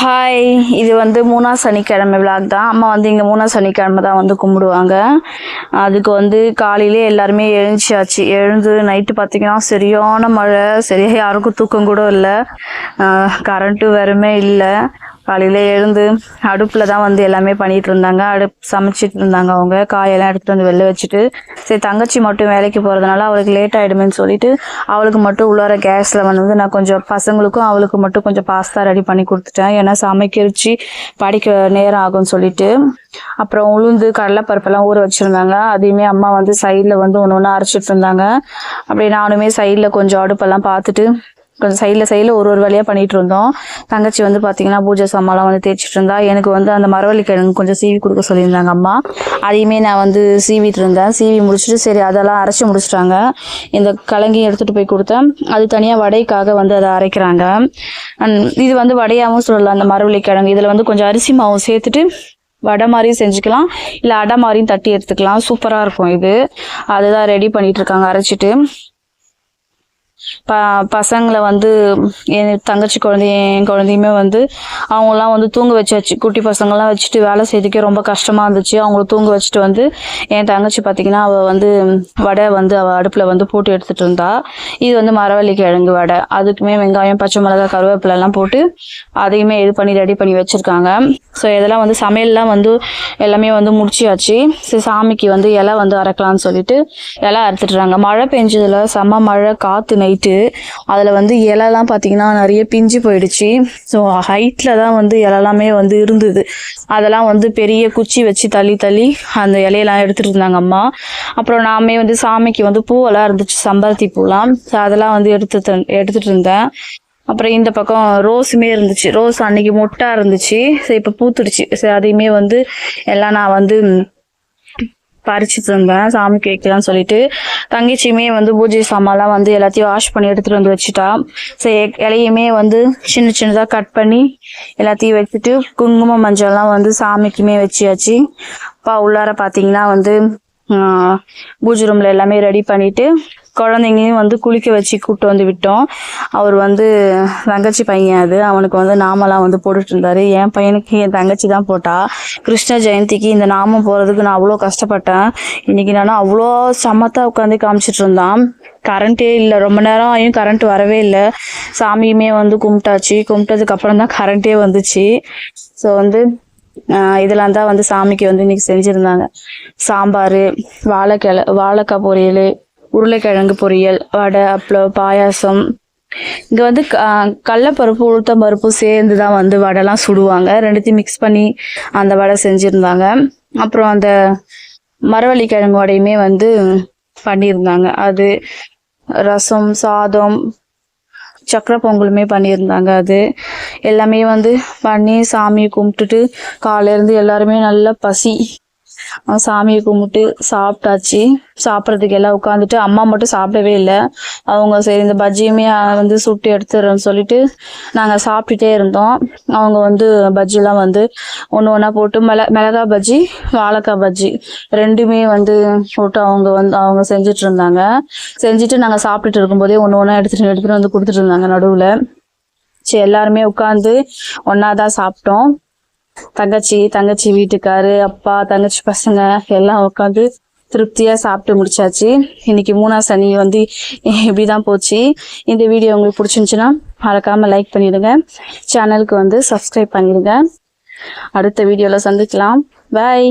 Hi இது வந்து மூணா சனிக்கிழமை விளாக் தான். அம்மா வந்து இங்கே மூணா சனிக்கிழமை தான் வந்து கும்பிடுவாங்க. அதுக்கு வந்து காலையிலே எல்லாருமே எழுந்துச்சாச்சு எழுந்து நைட்டு பார்த்தீங்கன்னா சரியான மழை. சரியாக யாருக்கும் தூக்கம் கூட இல்லை. கரண்ட்டு வேறுமே இல்லை. காலையில் எழுந்து அடுப்பில் தான் வந்து எல்லாமே பண்ணிட்டு இருந்தாங்க. அடுப்பு சமைச்சிட்டு இருந்தாங்க அவங்க. காயெல்லாம் எடுத்துகிட்டு வந்து வெளில வச்சுட்டு சரி தங்கச்சி மட்டும் வேலைக்கு போகிறதுனால அவளுக்கு லேட் ஆகிடுமேன்னு சொல்லிட்டு அவளுக்கு மட்டும் உள்ளார கேஸில் வந்து நான் கொஞ்சம் பசங்களுக்கும் அவளுக்கு மட்டும் கொஞ்சம் பாஸ்தா ரெடி பண்ணி கொடுத்துட்டேன். ஏன்னா சமைக்கிறச்சு படிக்க நேரம் ஆகும்னு சொல்லிட்டு. அப்புறம் உளுந்து கடலைப்பருப்பெல்லாம் ஊற வச்சுருந்தாங்க. அதையுமே அம்மா வந்து சைடில் வந்து ஒன்று ஒன்று அரைச்சிட்டு இருந்தாங்க. அப்படியே நானுமே சைடில் கொஞ்சம் அடுப்பெல்லாம் பார்த்துட்டு கொஞ்சம் சைடில் சைடில் ஒரு ஒரு வேலையாக பண்ணிட்டு இருந்தோம் தங்கச்சி வந்து பார்த்தீங்கன்னா பூஜை சாமான்லாம் வந்து தேய்ச்சிட்டு இருந்தா எனக்கு வந்து அந்த மரவள்ளி கிழங்கு கொஞ்சம் சீவி கொடுக்க சொல்லியிருந்தாங்க அம்மா. அதையுமே நான் வந்து சீவிட்டு இருந்தேன் சீவி முடிச்சுட்டு சரி அதெல்லாம் அரைச்சி முடிச்சிட்டாங்க. இந்த கலங்கையும் எடுத்துகிட்டு போய் கொடுத்தேன். அது தனியாக வடைக்காக வந்து அதை அரைக்கிறாங்க. இது வந்து வடையாகவும் சொல்லலாம் அந்த மரவள்ளி கிழங்கு இதில் வந்து கொஞ்சம் அரிசி மாவும் சேர்த்துட்டு வடை மாதிரியும் செஞ்சுக்கலாம். இல்லை அடை மாதிரியும் தட்டி எடுத்துக்கலாம். சூப்பராக இருக்கும் இது. அதுதான் ரெடி பண்ணிட்டு இருக்காங்க அரைச்சிட்டு. ப பசங்களை வந்து என் தங்கச்சி குழந்தைய என் குழந்தையுமே வந்து அவங்களாம் வந்து தூங்க வச்சாச்சு. குட்டி பசங்கள்லாம் வச்சுட்டு வேலை செய்யறதுக்கே ரொம்ப கஷ்டமாக இருந்துச்சு. அவங்கள தூங்க வச்சுட்டு வந்து என் தங்கச்சி பார்த்தீங்கன்னா அவள் வந்து வடை வந்து அவள் அடுப்பில் வந்து போட்டு எடுத்துகிட்டு இருந்தா. இது வந்து மரவள்ளி கிழங்கு வடை. அதுக்குமே வெங்காயம் பச்சை மிளகாய் கருவேப்பிலை எல்லாம் போட்டு அதையுமே இது பண்ணி ரெடி பண்ணி வச்சுருக்காங்க. ஸோ இதெல்லாம் வந்து சமையல்லாம் வந்து எல்லாமே வந்து முடிச்சியாச்சு சரி சாமிக்கு வந்து இலை வந்து அரைக்கலாம்னு சொல்லிட்டு இலை அறுத்துட்டுறாங்க மழை பெஞ்சதுல செம்ம மழை காற்று நெய் நைட்டு அதில் வந்து இலைலாம் பார்த்தீங்கன்னா நிறைய பிஞ்சு போயிடுச்சு. ஸோ ஹைட்டில் தான் வந்து இலலாமே வந்து இருந்தது. அதெல்லாம் வந்து பெரிய குச்சி வச்சு தள்ளி தள்ளி அந்த இலையெல்லாம் எடுத்துகிட்டு இருந்தாங்க அம்மா. அப்புறம் நாமே வந்து சாமிக்கு வந்து பூவெல்லாம் இருந்துச்சு சம்பருத்தி பூலாம். ஸோ அதெல்லாம் வந்து எடுத்து எடுத்துகிட்டு இருந்தேன். அப்புறம் இந்த பக்கம் ரோஸுமே இருந்துச்சு. ரோஸ் அன்னைக்கு மொட்டாக இருந்துச்சு. சரி இப்போ பூத்துடுச்சு. சரி அதையுமே வந்து எல்லாம் நான் வந்து பறிச்சுட்டு இருந்தேன். சாமிக்கு வைக்கலாம்னு சொல்லிட்டு தங்கச்சியுமே வந்து பூஜை சாமான்லாம் வந்து எல்லாத்தையும் வாஷ் பண்ணி எடுத்துட்டு வந்து வச்சுட்டா. சரி இலையுமே வந்து சின்ன சின்னதாக கட் பண்ணி எல்லாத்தையும் வச்சுட்டு குங்குமம் மஞ்சள்லாம் வந்து சாமிக்குமே வச்சியாச்சு அப்பா உள்ளார பார்த்தீங்கன்னா வந்து பூஜை ரூம்ல எல்லாமே ரெடி பண்ணிட்டு குழந்தைங்களையும் வந்து குளிக்க வச்சு கூப்பிட்டு வந்து விட்டோம். அவர் வந்து தங்கச்சி பையன் அது. அவனுக்கு வந்து நாமெல்லாம் வந்து போட்டுட்டு இருந்தாரு. என் பையனுக்கு என் தங்கச்சி தான் போட்டா. கிருஷ்ண ஜெயந்திக்கு இந்த நாமம் போறதுக்கு நான் அவ்வளோ கஷ்டப்பட்டேன். இன்னைக்கு நான் அவ்வளோ சமத்தா உட்காந்து காமிச்சிட்டு இருந்தான். கரண்ட்டே இல்லை. ரொம்ப நேரம் ஆகியும் கரண்ட் வரவே இல்லை. சாமியுமே வந்து கும்பிட்டாச்சு. கும்பிட்டதுக்கு அப்புறம் தான் கரண்ட்டே வந்துச்சு. ஸோ வந்து இதெல்லாம் தான் வந்து சாமிக்கு வந்து இன்னைக்கு செஞ்சுருந்தாங்க. சாம்பார் வாழைக்கிழ வாழைக்காய் பொரியல் உருளைக்கிழங்கு பொரியல் வடை அப்பளம் பாயாசம். இங்கே வந்து க- உளுத்தம் பருப்பு சேர்ந்து தான் வந்து வடைலாம் சுடுவாங்க. ரெண்டுத்தையும் மிக்ஸ் பண்ணி அந்த வடை செஞ்சுருந்தாங்க. அப்புறம் அந்த மரவள்ளி கிழங்கு வடையுமே வந்து பண்ணியிருந்தாங்க அது ரசம் சாதம் சக்கரை பொங்கலுமே பண்ணியிருந்தாங்க அது. எல்லாமே வந்து பண்ணி சாமியை கும்பிட்டுட்டு காலையிலேருந்து எல்லாருமே நல்லா பசி சாமியை கும்பிட்டு சாப்பிட்டாச்சு. சாப்பிட்றதுக்கு எல்லாம் உட்காந்துட்டு அம்மா மட்டும் சாப்பிடவே இல்லை. அவங்க சரி இந்த பஜ்ஜியுமே வந்து சுட்டு எடுத்துறோன்னு சொல்லிட்டு நாங்கள் சாப்பிட்டுட்டே இருந்தோம். அவங்க வந்து பஜ்ஜிலாம் வந்து ஒன்று ஒன்றா போட்டு மிள மிளகா பஜ்ஜி வாழைக்காய் பஜ்ஜி ரெண்டுமே வந்து போட்டு அவங்க வந்து அவங்க செஞ்சுட்டு இருந்தாங்க. செஞ்சுட்டு நாங்கள் சாப்பிட்டுட்டு இருக்கும்போதே ஒன்று ஒன்றா எடுத்துட்டு எடுத்துட்டு வந்து கொடுத்துட்டு இருந்தாங்க நடுவில். சரி எல்லாருமே உட்காந்து ஒன்றா தான் சாப்பிட்டோம். தங்கச்சி தங்கச்சி வீட்டுக்காரு அப்பா தங்கச்சி பசங்க எல்லாம் உட்காந்து திருப்தியா சாப்பிட்டு முடிச்சாச்சு. இன்னைக்கு மூணா சனி வந்து இப்படிதான் போச்சு. இந்த வீடியோ உங்களுக்கு பிடிச்சிருந்துச்சுன்னா மறக்காம லைக் பண்ணிடுங்க. சேனலுக்கு வந்து சப்ஸ்கிரைப் பண்ணிடுங்க. அடுத்த வீடியோல சந்திக்கலாம். பாய்